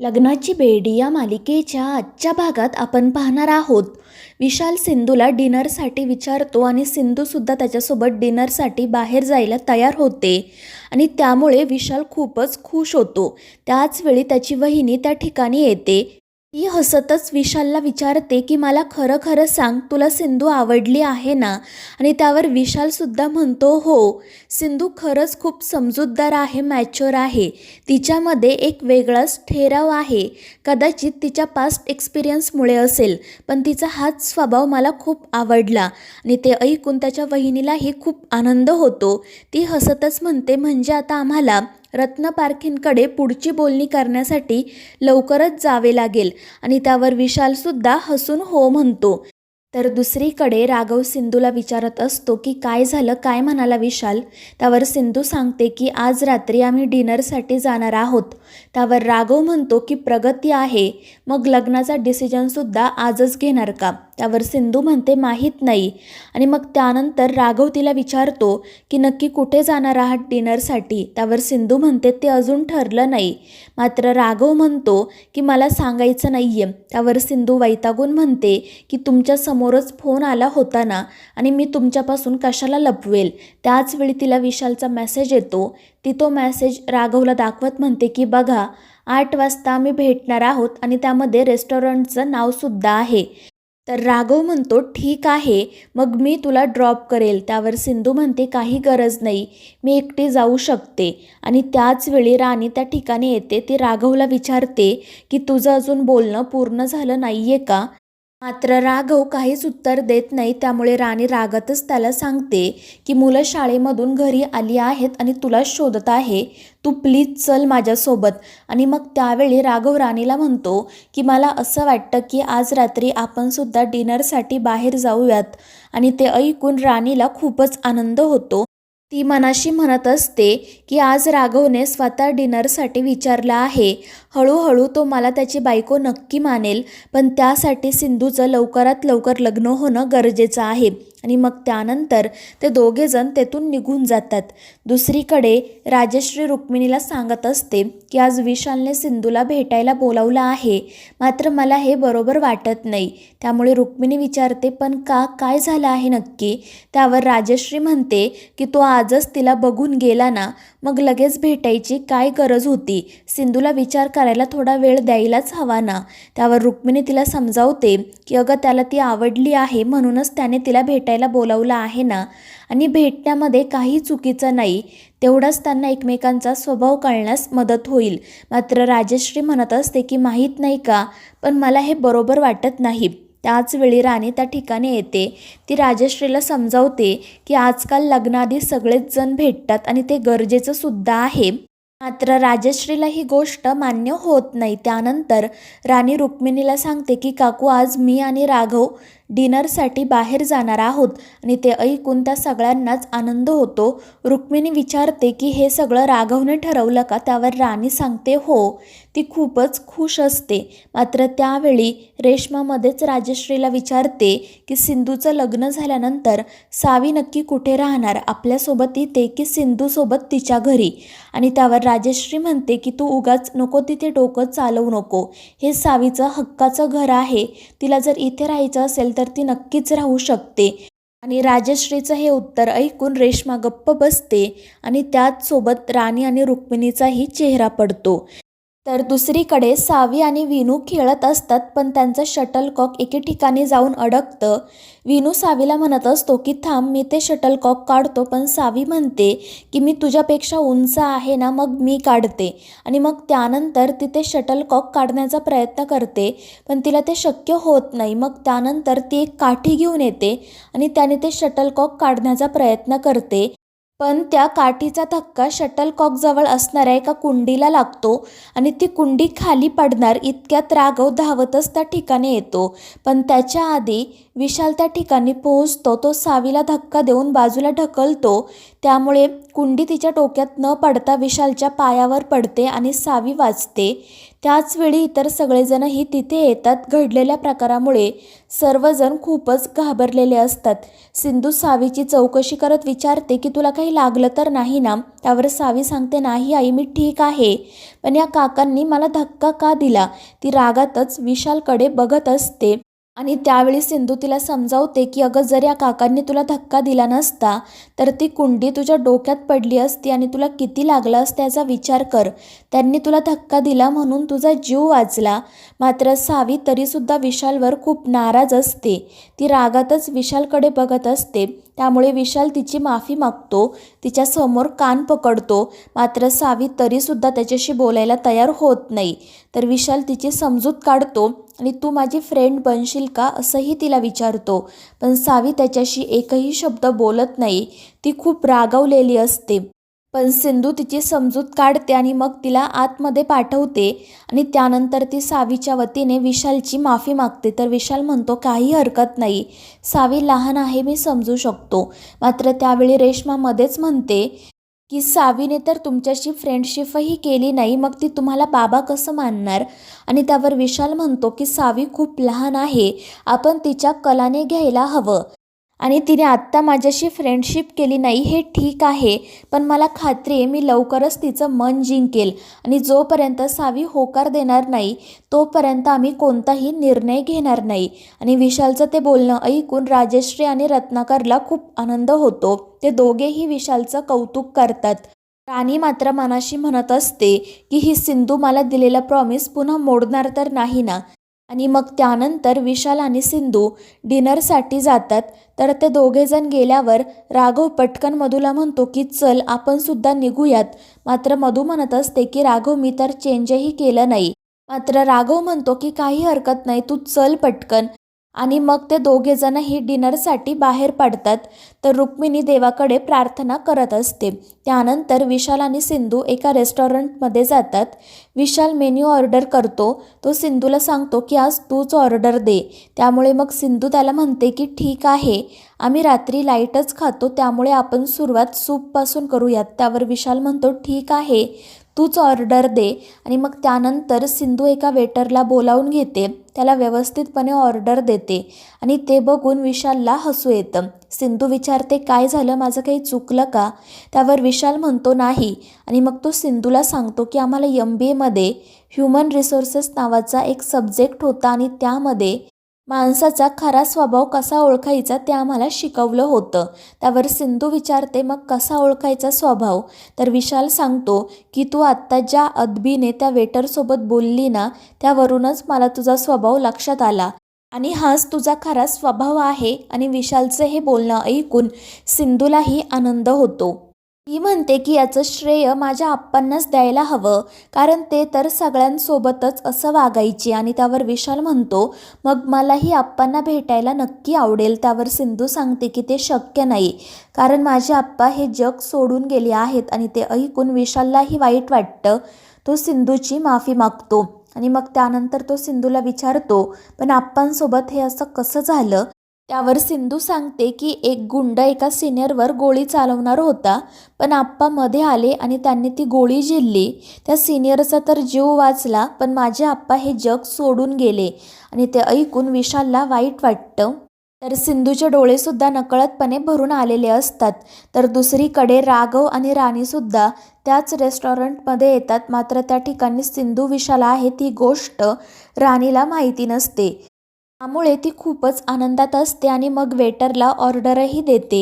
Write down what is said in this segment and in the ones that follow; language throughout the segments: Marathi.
लग्नाची बेडी या मालिकेच्या आजच्या भागात आपण पाहणार आहोत. विशाल सिंधूला डिनरसाठी विचारतो आणि सिंधूसुद्धा त्याच्यासोबत डिनरसाठी बाहेर जायला तयार होते. आणि त्यामुळे विशाल खूपच खुश होतो. त्याचवेळी त्याची वहिनी त्या ठिकाणी येते. ती हसतच विशालला विचारते की मला खरं खरं सांग तुला सिंधू आवडली आहे ना? आणि त्यावर विशालसुद्धा म्हणतो हो सिंधू खरंच खूप समजूतदार आहे मॅच्युअर आहे. तिच्यामध्ये एक वेगळाच ठेराव आहे. कदाचित तिच्या पास्ट एक्सपिरियन्समुळे असेल पण तिचा हाच स्वभाव मला खूप आवडला. आणि ते ऐकून त्याच्या वहिनीलाही खूप आनंद होतो. ती हसतच म्हणते म्हणजे आता आम्हाला रत्न पारखींकडे पुढची बोलणी करण्यासाठी लवकरच जावे लागेल आणि त्यावर विशालसुद्धा हसून हो म्हणतो. तर दुसरीकडे राघव सिंधूला विचारत असतो की काय झालं? काय म्हणाला विशाल? त्यावर सिंधू सांगते की आज रात्री आम्ही डिनरसाठी जाणार आहोत. त्यावर राघव म्हणतो की प्रगती आहे. मग लग्नाचा डिसिजनसुद्धा आजच घेणार का? त्यावर सिंधू म्हणते माहीत नाही. आणि मग त्यानंतर राघव तिला विचारतो की नक्की कुठे जाणार आहात डिनरसाठी? त्यावर सिंधू म्हणते ते अजून ठरलं नाही. मात्र राघव म्हणतो की मला सांगायचं नाही आहे त्यावर सिंधू वैतागून म्हणते की तुमच्या समोरच फोन आला होता ना आणि मी तुमच्यापासून कशाला लपवेल? त्याचवेळी तिला विशालचा मेसेज येतो. ती तो मेसेज राघवला दाखवत म्हणते की बघा आठ वाजता आम्ही भेटणार आहोत आणि त्यामध्ये रेस्टॉरंटचं नावसुद्धा आहे. तर राघव म्हणतो ठीक आहे मग मी तुला ड्रॉप करेल. त्यावर सिंधू म्हणते काही गरज नाही मी एकटी जाऊ शकते. आणि त्याच वेळी राणी त्या ठिकाणी येते. ती राघवला विचारते की तुझं अजून बोलणं पूर्ण झालं नाही आहे का? मात्र राघव काहीच उत्तर देत नाही त्यामुळे राणी रागातच त्याला सांगते की मुलं शाळेमधून घरी आली आहेत आणि तुला शोधत आहे. तू प्लीज चल माझ्यासोबत. आणि मग त्यावेळी राघव राणीला म्हणतो की मला असं वाटतं की आज रात्री आपणसुद्धा डिनरसाठी बाहेर जाऊयात. आणि ते ऐकून राणीला खूपच आनंद होतो. ती मनाशी म्हणत असते की आज राघवने स्वतः डिनरसाठी विचारलं आहे. हळूहळू तो मला त्याची बायको नक्की मानेल पण त्यासाठी सिंधूचं लवकरात लवकर लग्न होणं गरजेचं आहे. आणि मग त्यानंतर ते दोघेजण तेथून निघून जातात. दुसरीकडे राजश्री रुक्मिणीला सांगत असते की आज विशालने सिंधूला भेटायला बोलावलं आहे. मात्र मला हे बरोबर वाटत नाही. त्यामुळे रुक्मिणी विचारते पण का? काय झालं आहे नक्की? त्यावर राजश्री म्हणते की तो आजच तिला बघून गेला ना. मग लगेच भेटायची काय गरज होती? सिंधूला विचार करायला थोडा वेळ द्यायलाच हवा ना. त्यावर रुक्मिणी तिला समजावते की अगं त्याला ती आवडली आहे म्हणूनच त्याने तिला भेटायला बोलावलं आहे ना. आणि भेटण्यामध्ये काही चुकीचं नाही. तेवढाच त्यांना एकमेकांचा स्वभाव कळण्यास मदत होईल. मात्र राजश्री म्हणत असते की माहीत नाही का? पण मला हे बरोबर वाटत नाही. त्याचवेळी राणी त्या ठिकाणी येते. ती राजश्रीला समजावते की आजकाल लग्नाआधी सगळेच जण भेटतात आणि ते गरजेचं सुद्धा आहे. मात्र राजश्रीला ही गोष्ट मान्य होत नाही. त्यानंतर राणी रुक्मिणीला सांगते की काकू आज मी आणि राघव डिनरसाठी बाहेर जाणार आहोत आणि ते ऐकून त्या सगळ्यांनाच आनंद होतो. रुक्मिणी विचारते की हे सगळं राघवने ठरवलं का? त्यावर राणी सांगते हो ती खूपच खुश असते. मात्र त्यावेळी रेश्मामध्येच राजश्रीला विचारते की सिंधूचं लग्न झाल्यानंतर सावी नक्की कुठे राहणार? आपल्यासोबत येते की सिंधूसोबत तिच्या घरी? आणि त्यावर राजश्री म्हणते की तू उगाच नको तिथे डोकं चालवू नको. हे सावीचं हक्काचं घर आहे. तिला जर इथे राहायचं असेल तर ती नक्कीच राहू शकते. आणि राजश्रीचं हे उत्तर ऐकून रेश्मा गप्प बसते आणि त्याचसोबत राणी आणि रुक्मिणीचाही चेहरा पडतो. तर दुसरीकडे सावी आणि विनू खेळत असतात पण त्यांचं शटलकॉक एके ठिकाणी जाऊन अडकतं. विनू सावीला म्हणत असतो की थांब मी ते शटलकॉक काढतो पण सावी म्हणते की मी तुझ्यापेक्षा उंच आहे ना मग मी काढते. आणि मग त्यानंतर ती ते शटलकॉक काढण्याचा प्रयत्न करते पण तिला ते शक्य होत नाही. मग त्यानंतर ती एक काठी घेऊन येते आणि त्याने ते शटलकॉक काढण्याचा प्रयत्न करते. पण त्या काठीचा धक्का शटलकॉकजवळ असणाऱ्या एका कुंडीला लागतो आणि ती कुंडी खाली पडणार इतक्यात राघव धावतच त्या ठिकाणी येतो. पण त्याच्या आधी विशाल त्या ठिकाणी पोहोचतो. तो सावीला धक्का देऊन बाजूला ढकलतो. त्यामुळे कुंडी तिच्या डोक्यात न पडता विशालच्या पायावर पडते आणि सावी वाचते त्याचवेळी इतर सगळेजणही तिथे येतात. घडलेल्या प्रकारामुळे सर्वजण खूपच घाबरलेले असतात. सिंधू सावीची चौकशी करत विचारते की तुला काही लागलं तर नाही ना त्यावर सावी सांगते नाही आई मी ठीक आहे. पण या काकांनी मला धक्का का दिला ती रागातच विशालकडे बघत असते. आणि त्यावेळी सिंधू तिला समजावते की अगं जर या काकांनी तुला धक्का दिला नसता तर ती कुंडी तुझ्या डोक्यात पडली असती आणि तुला किती लागला असता याचा विचार कर. त्यांनी तुला धक्का दिला म्हणून तुझा जीव वाचला. मात्र सावी तरीसुद्धा विशालवर खूप नाराज असते. ती रागातच विशालकडे बघत असते. त्यामुळे विशाल तिची माफी मागतो. तिच्यासमोर कान पकडतो. मात्र सावी तरीसुद्धा त्याच्याशी बोलायला तयार होत नाही. तर विशाल तिची समजूत काढतो. आणि तू माझी फ्रेंड बनशील का असंही तिला विचारतो. पण सावी त्याच्याशी एकही शब्द बोलत नाही. ती खूप रागवलेली असते. पण सिंधू तिची समजूत काढते आणि मग तिला आतमध्ये पाठवते. आणि त्यानंतर ती सावीच्या वतीने विशालची माफी मागते. तर विशाल म्हणतो काही हरकत नाही. सावी लहान आहे मी समजू शकतो. मात्र त्यावेळी रेश्मा मध्येच म्हणते की सावीने तर तुमच्याशी फ्रेंडशिपही केली नाही मग ती तुम्हाला बाबा कसं मानणार? आणि त्यावर विशाल म्हणतो की सावी खूप लहान आहे आपण तिच्या कलाने घ्यायला हवं. आणि तिने आत्ता माझ्याशी फ्रेंडशिप केली नाही हे ठीक आहे पण मला खात्री आहे मी लवकरच तिचं मन जिंकेल आणि जोपर्यंत सावी होकार देणार नाही तोपर्यंत आम्ही कोणताही निर्णय घेणार नाही. आणि विशालचं ते बोलणं ऐकून राजश्री आणि रत्नाकरला खूप आनंद होतो. ते दोघेही विशालचं कौतुक करतात. राणी मात्र मनाशी म्हणत असते की ही सिंधू मला दिलेला प्रॉमिस पुन्हा मोडणार तर नाही ना आणि मग त्यानंतर विशाल आणि सिंधू डिनरसाठी जातात. तर ते दोघेजण गेल्यावर राघव पटकन मधूला म्हणतो की चल आपण सुद्धा निघूयात. मात्र मधू म्हणत असते की राघव मी तर चेंजही केलं नाही. मात्र राघव म्हणतो की काही हरकत नाही तू चल पटकन. आणि मग ते दोघेजणही डिनरसाठी बाहेर पडतात. तर रुक्मिणी देवाकडे प्रार्थना करत असते. त्यानंतर विशाल आणि सिंधू एका रेस्टॉरंटमध्ये जातात. विशाल मेन्यू ऑर्डर करतो. तो सिंधूला सांगतो की आज तूच ऑर्डर दे. त्यामुळे मग सिंधू त्याला म्हणते की ठीक आहे. आम्ही रात्री लाईटच खातो. त्यामुळे आपण सुरुवात सूपपासून करूयात. त्यावर विशाल म्हणतो ठीक आहे. तूच ऑर्डर दे आणि मग त्यानंतर सिंधू एका वेटरला बोलावून घेते. त्याला व्यवस्थितपणे ऑर्डर देते आणि ते बघून विशालला हसू येतं. सिंधू विचारते काय झालं? माझं काही चुकलं का? त्यावर विशाल म्हणतो नाही. आणि मग तो सिंधूला सांगतो की आम्हाला एम बी एमध्ये ह्युमन रिसोर्सेस नावाचा एक सब्जेक्ट होता आणि त्यामध्ये माणसाचा खरा स्वभाव कसा ओळखायचा ते आम्हाला शिकवलं होतं. त्यावर सिंधू विचारते मग कसा ओळखायचा स्वभाव? तर विशाल सांगतो की तू आत्ता ज्या अदबीने त्या वेटरसोबत बोलली ना त्यावरूनच मला तुझा स्वभाव लक्षात आला. आणि हाच तुझा खरा स्वभाव आहे. आणि विशालचं हे बोलणं ऐकून सिंधूलाही आनंद होतो. ती म्हणते की याचं श्रेय माझ्या आप्पांनाच द्यायला हवं कारण ते तर सगळ्यांसोबतच असं वागायचे आणि त्यावर विशाल म्हणतो मग मलाही आप्पांना भेटायला नक्की आवडेल. त्यावर सिंधू सांगते की ते शक्य नाही कारण माझे आप्पा हे जग सोडून गेले आहेत आणि ते ऐकून विशाललाही वाईट वाटतं. तो सिंधूची माफी मागतो आणि मग त्यानंतर तो सिंधूला विचारतो पण आप्पांसोबत हे असं कसं झालं? त्यावर सिंधू सांगते की एक गुंड एका सिनियरवर गोळी चालवणार होता पण आप्पा मध्ये आले आणि त्यांनी ती गोळी झेलली. त्या सिनियरचा तर जीव वाचला पण माझे आप्पा हे जग सोडून गेले आणि ते ऐकून विशालला वाईट वाटतं. तर सिंधूचे डोळेसुद्धा नकळतपणे भरून आलेले असतात. तर दुसरीकडे राघव आणि राणीसुद्धा त्याच रेस्टॉरंटमध्ये येतात मात्र त्या ठिकाणी सिंधू विशाल आहे ती गोष्ट राणीला माहिती नसते. त्यामुळे ती खूपच आनंदात असते आणि मग वेटरला ऑर्डरही देते.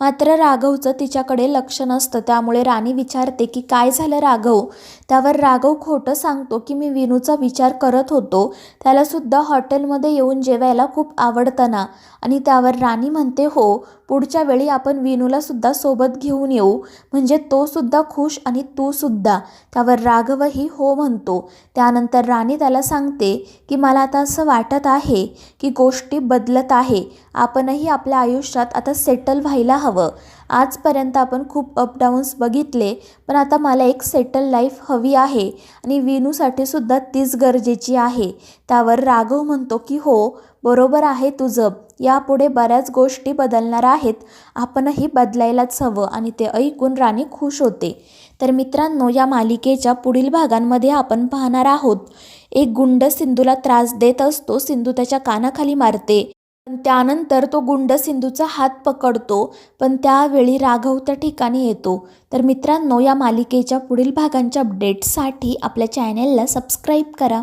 मात्र राघवचं तिच्याकडे लक्ष नसतं. त्यामुळे राणी विचारते की काय झालं राघव? त्यावर राघव खोटं सांगतो की मी विनूचा विचार करत होतो. त्यालासुद्धा हॉटेलमध्ये येऊन जेवायला खूप आवडतं ना? आणि त्यावर राणी म्हणते हो पुढच्या वेळी आपण विनूलासुद्धा सोबत घेऊन येऊ. म्हणजे तोसुद्धा खुश आणि तूसुद्धा त्यावर राघवही हो म्हणतो. त्यानंतर राणी त्याला सांगते की मला आता असं वाटत आहे की गोष्टी बदलत आहे. आपणही आपल्या आयुष्यात आता सेटल व्हायला हवं. आजपर्यंत आपण खूप अपडाऊन्स बघितले पण आता मला एक सेटल लाईफ हवी आहे आणि विनूसाठी सुद्धा तीच गरजेची आहे. त्यावर राघव म्हणतो की हो बरोबर आहे तुझं यापुढे बऱ्याच गोष्टी बदलणार आहेत. आपणही बदलायलाच हवं आणि ते ऐकून राणी खुश होते. तर मित्रांनो या मालिकेच्या पुढील भागांमध्ये आपण पाहणार आहोत. एक गुंड सिंधूला त्रास देत असतो सिंधू त्याच्या कानाखाली मारते. पण त्यानंतर तो गुंड सिंधूचा हात पकडतो पण त्यावेळी राघव त्या ठिकाणी येतो. तर मित्रांनो या मालिकेच्या पुढील भागांच्या अपडेट्ससाठी आपल्या चॅनेलला सबस्क्राईब करा.